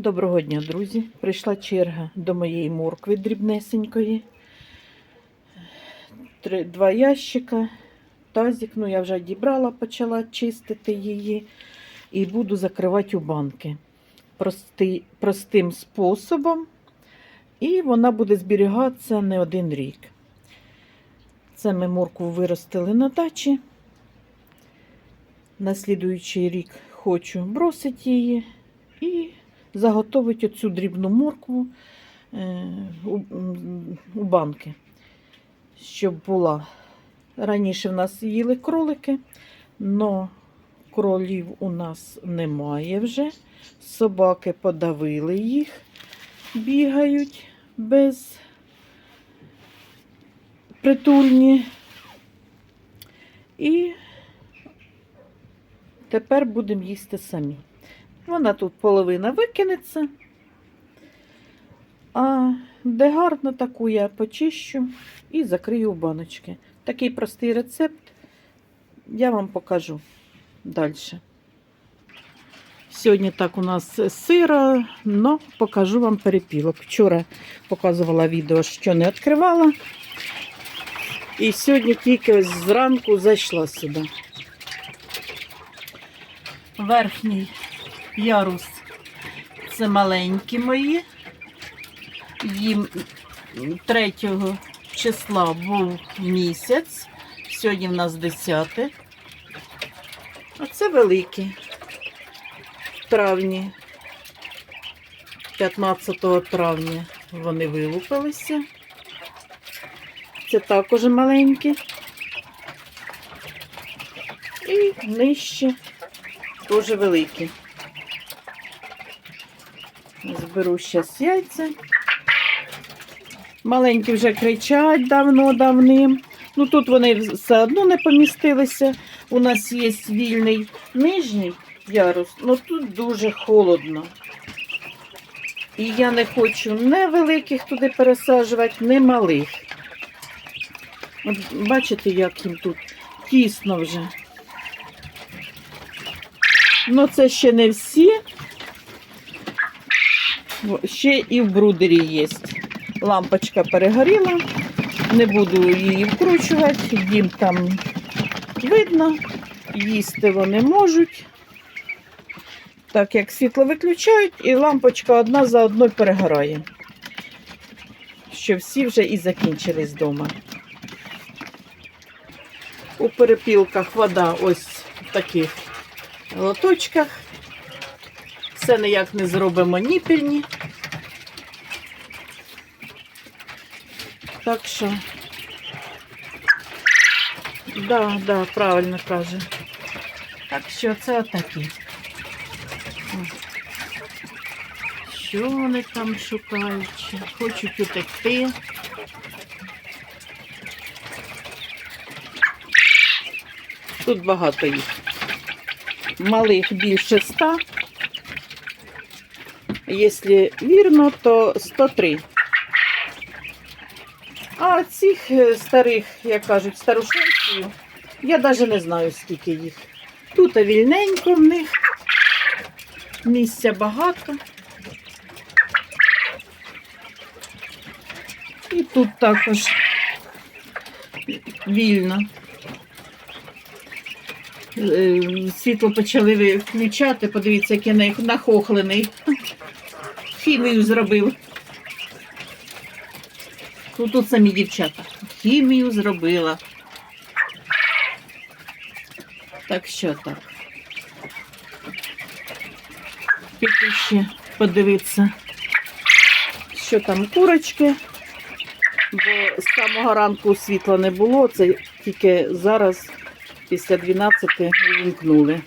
Доброго дня, друзі! Прийшла черга до моєї моркви дрібнесенької. Три, два ящика, тазик, ну я вже дібрала, почала чистити її і буду закривати у банки Простий, простим способом, і вона буде зберігатися не один рік. Це ми моркву виростили на дачі. На слідуючий рік хочу бросити її і заготовити оцю дрібну моркву е, у банки, щоб була. Раніше в нас їли кролики, але кролів у нас немає вже. Собаки подавили їх, бігають без притульні. І тепер будемо їсти самі. Вона тут половина викинеться. А де гарно таку я почищу і закрию баночки. Такий простий рецепт я вам покажу далі. Сьогодні так у нас сиро, але покажу вам перепілок. Вчора показувала відео, що не відкривала. І сьогодні тільки зранку зайшла сюди. Верхній ярус це маленькі мої. Їм 3 числа був місяць. Сьогодні в нас 10. А це великі. В травні. 15 травня вони вилупилися. Це також маленькі. І нижче теж великі. Зберу зараз яйця. Маленькі вже кричать давно-давним. Ну тут вони все одно не помістилися. У нас є вільний нижній ярус, але тут дуже холодно. І я не хочу не великих туди пересаджувати, не малих. От бачите, як їм тут тісно вже. Ну, це ще не всі. Ще і в брудері є. Лампочка перегоріла. Не буду її вкручувати, їм там видно, їсти вони можуть. Так як світло виключають, і лампочка одна за одною перегорає. Що всі вже і закінчились вдома. У перепілках вода ось в таких лоточках. Все ніяк не зробимо ніпільні. Так що, да, да, правильно каже. Так що це отакі. Що вони там шукають? Хочуть утекти. Тут багато їх. Малих більше ста. Якщо вірно, то 103. А цих е, старих, як кажуть, старушенців, я навіть не знаю, скільки їх. Тут вільненько в них. Місця багато. І тут також вільно. Е, Світло почали включати, подивіться, який на- нахохлений. Хімію зробив. Ну, тут самі дівчата. Хімію зробила. Так що так. Піти ще подивитися, що там курочки. Бо з самого ранку світла не було, це тільки зараз після 12 вимкнули.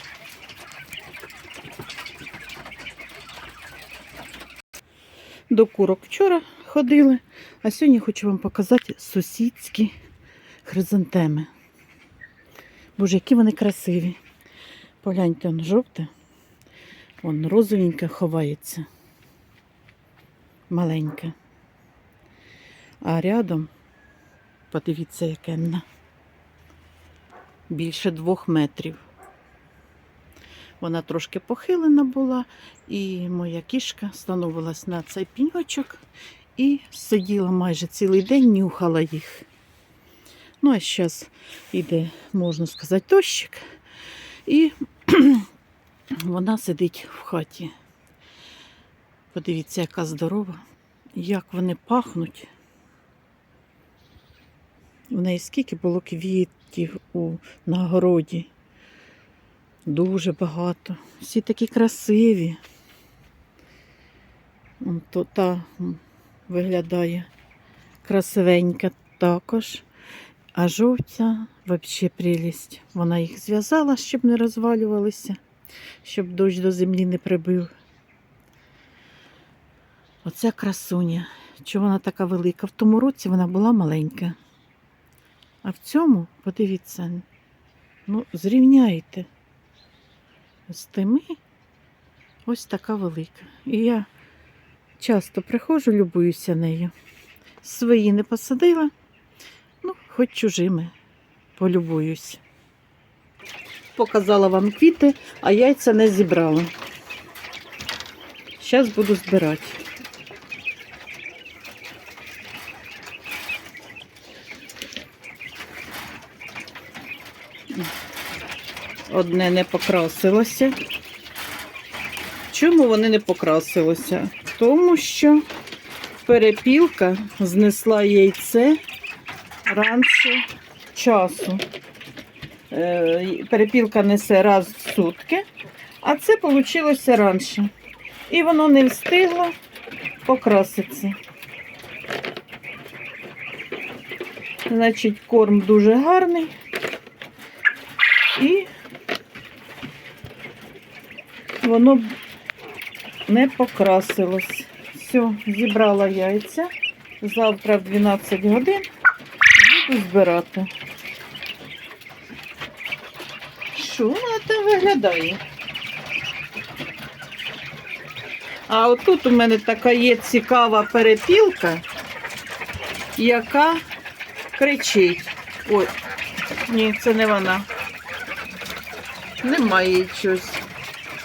До курок вчора ходили, а сьогодні хочу вам показати сусідські хризантеми. Боже, які вони красиві. Погляньте, он жовте, вон розовеньке ховається. Маленьке. А рядом, подивіться, яке більше двох метрів. Вона трошки похилена була, і моя кішка становилась на цей піньочок і сиділа майже цілий день, нюхала їх. Ну, а зараз йде, можна сказати, дощик, і вона сидить в хаті. Подивіться, яка здорова, як вони пахнуть. У неї скільки було квітів у на городі. Дуже багато. Всі такі красиві. Он то та виглядає красивенька також. А жовтя взагалі прелість. Вона їх зв'язала, щоб не розвалювалися, щоб дощ до землі не прибив. Оця красуня. Чого вона така велика? В тому році вона була маленька. А в цьому, подивіться, ну, зрівняйте з тими ось така велика. І я часто приходжу, любуюся нею. Свої не посадила, ну, хоч чужими полюбуюсь. Показала вам квіти, а яйця не зібрала. Зараз буду збирати. Одне не покрасилося. Чому вони не покрасилося? Тому що перепілка знесла яйце раніше часу. Е, Перепілка несе раз в сутки, а це вийшло раніше. І воно не встигло покраситися. Значить, корм дуже гарний. І воно не покрасилось. Все, зібрала яйця. Завтра в 12 годин буду збирати. Що вона там виглядає? А отут у мене така є цікава перепілка, яка кричить. Ой, ні, це не вона. Немає їй щось.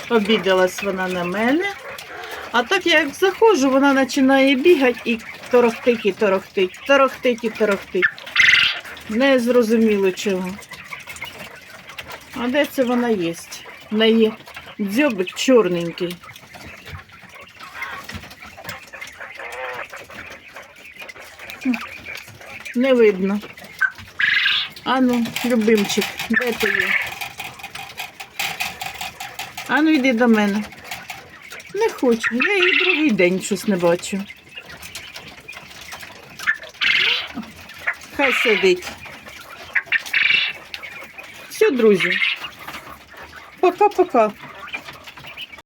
Обідалась вона на мене. А так я як заходжу, вона починає бігати і торохтить, і торохтить, торохтить і торохтить. Не зрозуміло чого. А де це вона є? В неї дзьобик чорненький. Не видно. Ану, любимчик, де ти є? Ану, йди до мене. Не хочу. Я її другий день щось не бачу. Хай сидить. Все, друзі. Пока-пока.